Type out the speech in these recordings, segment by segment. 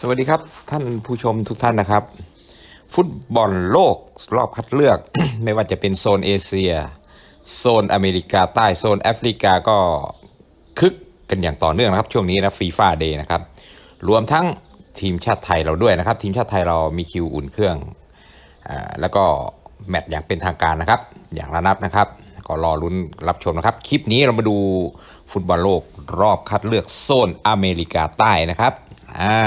สวัสดีครับท่านผู้ชมทุกท่านนะครับ ฟุตบอลโลกรอบคัดเลือก ไม่ว่าจะเป็นโซนเอเชีย โซนอเมริกาใต้โซนแอฟริกาก็คึกกันอย่างต่อเนื่องนะครับ ช่วงนี้นะฟีฟ่าเดย์นะครับ รวมทั้งทีมชาติไทยเราด้วยนะครับ ทีมชาติไทยเรามีคิวอุ่นเครื่องอแล้วก็แมตช์อย่างเป็นทางการนะครับ อย่างละนัดนะครับ ก็รอลุ้นรับชมนะครับ คลิปนี้เรามาดูฟุตบอลโลกรอบคัดเลือกโซนอเมริกาใต้นะครับ อ่า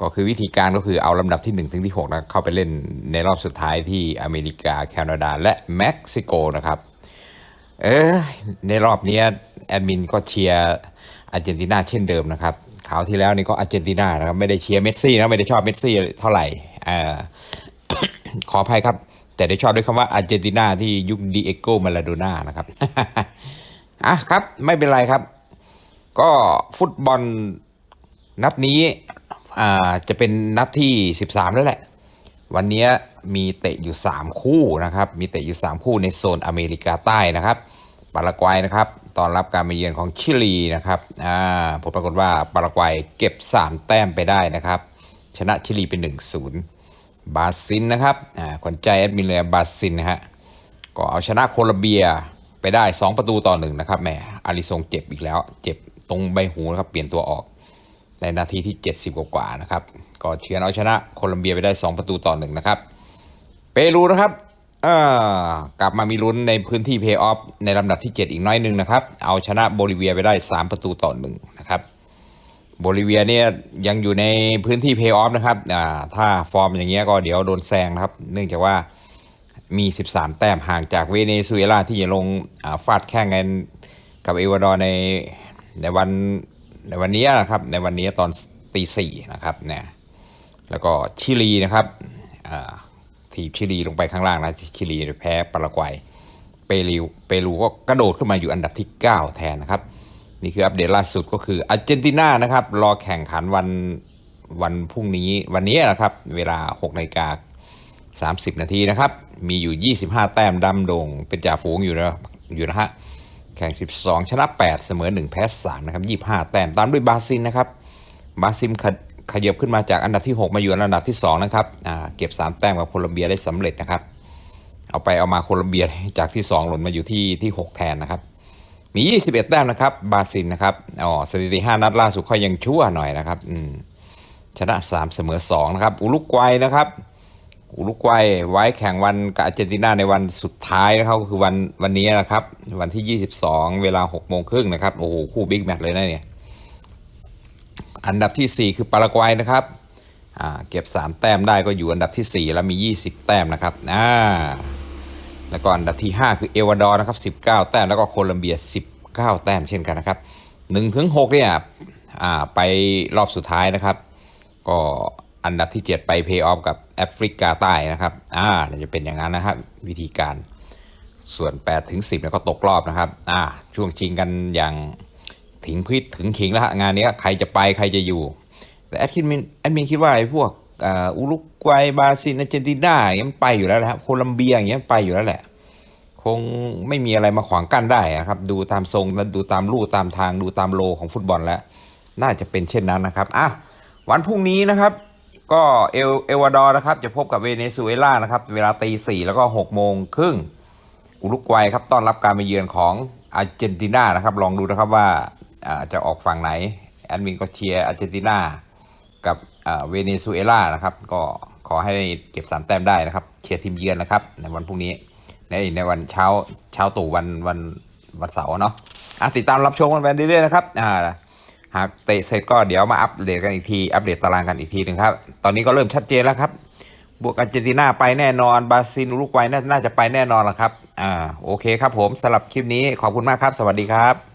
ก็คือวิธีการก็คือเอาลำดับที่1ถึงที่6นะเข้าไปเล่นในรอบสุดท้ายที่อเมริกาแคนาดา และเม็กซิโกนะครับ เออในรอบนี้แอดมินก็เชียร์อาร์เจนตินาเช่นเดิมนะครับคราวที่แล้วนี่ก็อาร์เจนตินานะครับไม่ได้เชียร์เมสซี่นะไม่ได้ชอบเมสซี่เท่าไหร่อ่าขออภัยครับ แต่ได้ชอบด้วยคำว่าอาร์เจนตินาที่ยุคดีเอโกมาลาโดน่านะครับอะครับไม่เป็นไรครับ ก็ฟุตบอล นัดนี้จะเป็นนัดที่ 13 แล้วแหละ วันนี้มีเตะอยู่ 3 คู่นะครับ มีเตะอยู่ 3 คู่ในโซนอเมริกาใต้นะครับปารากวัยนะครับตอนรับการมาเยือนของชิลีนะครับอ่าผลปรากฏว่าปารากวัยเก็บ 3 แต้มไปได้นะครับ ชนะชิลีเป็น 1-0บราซิลนะครับอ่าคนใจแอดมินเลยบราซิลนะฮะก็เอาชนะโคลอมเบียไปได้ 2 ประตูต่อหนึ่งนะครับแหมอาริซงเจ็บอีกแล้ว เจ็บตรงใบหูนะครับเปลี่ยนตัวออก ในนาทีที่ 70 กว่าๆนะครับ ก็เฉือนเอาชนะโคลอมเบียไปได้ 2 ประตูต่อหนึ่งนะครับ เปรูนะครับอ่ากลับมามีลุ้นในพื้นที่เพย์ออฟในลำดับที่ 7 อีกน้อยหนึ่งนะครับ เอาชนะโบลิเวียไปได้ 3 ประตูต่อหนึ่งนะครับ โบลิเวียเนี่ยยังอยู่ในพื้นที่เพย์ออฟนะครับอ่าถ้าฟอร์มอย่างเงี้ยก็เดี๋ยวโดนแซงนะครับ เนื่องจากว่ามี 13 แต้มห่างจากเวเนซุเอลาที่จะลงฟาดแข่งกันกับเอวาดอร์ในในวัน ในวันนี้นะครับในวันนี้ตอนตีสี่นะครับเนี่ยแล้วก็ชิลีนะครับทีมชิลีลงไปข้างล่างนะชิลีแพ้ปารากวัยเปรูเปรูก็กระโดดขึ้นมาอยู่อันดับที่ 9 แทนนะครับ นี่คืออัปเดตล่าสุดก็คืออาร์เจนตินานะครับรอแข่งขันวันวันพรุ่งนี้วันนี้นะครับเวลา6นาฬิกา30 นาทีนะครับ มีอยู่ 25 แต้มดำโด่งเป็นจ่าฝูงอยู่นะอยู่นะฮะ แข่ง 12 ชนะ 8 เสมอ 1 แพ้ 3 นะครับ 25 แต้มตามด้วยบาซิลนะครับ บาซิลขยขยับขึ้นมาจากอันดับที่ 6 มาอยู่อันดับที่ 2 นะครับเก็บ 3 แต้มกับโคลอมเบียได้สำเร็จนะครับ เอาไปเอามาโคลอมเบียจากที่ 2 หล่นมาอยู่ที่ที่ 6 แทนนะครับ มี 21 แต้มนะครับ บาซิลนะครับอ๋อสถิติ 5 นัดล่าสุดเขายังชั่วหน่อยนะครับชนะ 3 เสมอ 2 นะครับ อุรุกวัยนะครับ อุรุกวัยไว้แข่งวันกับอาร์เจนตินาในวันสุดท้ายนะครับคือวันวันนี้นะครับ วันที่ 22 เวลา6โมงครึ่งนะครับโอ้โหคู่บิ๊กแมตช์เลยนะเนี่ยอันดับที่ 4 คือปารากวัยนะครับเก็บ 3 แต้มได้ก็อยู่อันดับที่ 4 แล้วมี 20 แต้มนะครับอ่าแล้วก็อันดับที่ 5 คือเอวาดอร์นะครับ19 แต้มแล้วก็โคลอมเบีย 19 แต้มเช่นกันนะครับ1ถึง6เนี่ยไปรอบสุดท้ายนะครับ ก็ อันดับที่ 7 ไปเพย์ออฟกับแอฟริกาใต้นะครับอ่าจะเป็นอย่างนั้นนะครับ วิธีการส่วน8ถึง10เนี่ยก็ตกรอบนะครับอ่าช่วงชิงกันอย่างถึงพิษถึงขิงแล้วฮะงานนี้ใครจะไปใครจะอยู่ แต่แอดมินแอดมินคิดว่าไอ้พวกอ่าอุรุกวัยบราซิลอาร์เจนตินาอย่างนี้ไปอยู่แล้วนะครับโคลัมเบียอย่างเงี้ยไปอยู่แล้วแหละ คงไม่มีอะไรมาขวางกั้นได้ครับ ดูตามทรงดูตามลู่ตามทางดูตามโลของฟุตบอลแล้ว น่าจะเป็นเช่นนั้นนะครับอะวันพรุ่งนี้นะครับ ก็เอลเอวาดอร์นะครับจะพบกับเวเนซุเอลานะครับ เวลาตีสี่แล้วก็หกโมงครึ่งอุรุกวัยครับต้อนรับการมาเยือนของอาร์เจนตินานะครับ ลองดูนะครับว่าจะออกฝั่งไหนแอดมินก็เชียร์อาร์เจนตินากับเวเนซุเอลานะครับ ก็ขอให้เก็บ3แต้มได้นะครับ เชียร์ทีมเยือนนะครับ ในวันพรุ่งนี้ในในวันเช้าเช้าตู่วันวันวันเสาร์เนาะอะติดตามรับชมกันไปเรื่อยๆนะครับอ่า หากเตะเสร็จก็เดี๋ยวมาอัปเดตกันอีกที อัปเดตตารางกันอีกทีหนึ่งครับ ตอนนี้ก็เริ่มชัดเจนแล้วครับ บวกอาร์เจนตินาไปแน่นอน บราซิลอุรุกวัยน่าน่าจะไปแน่นอนแล้วครับ อ่า โอเคครับผมสำหรับคลิปนี้ขอบคุณมากครับ สวัสดีครับ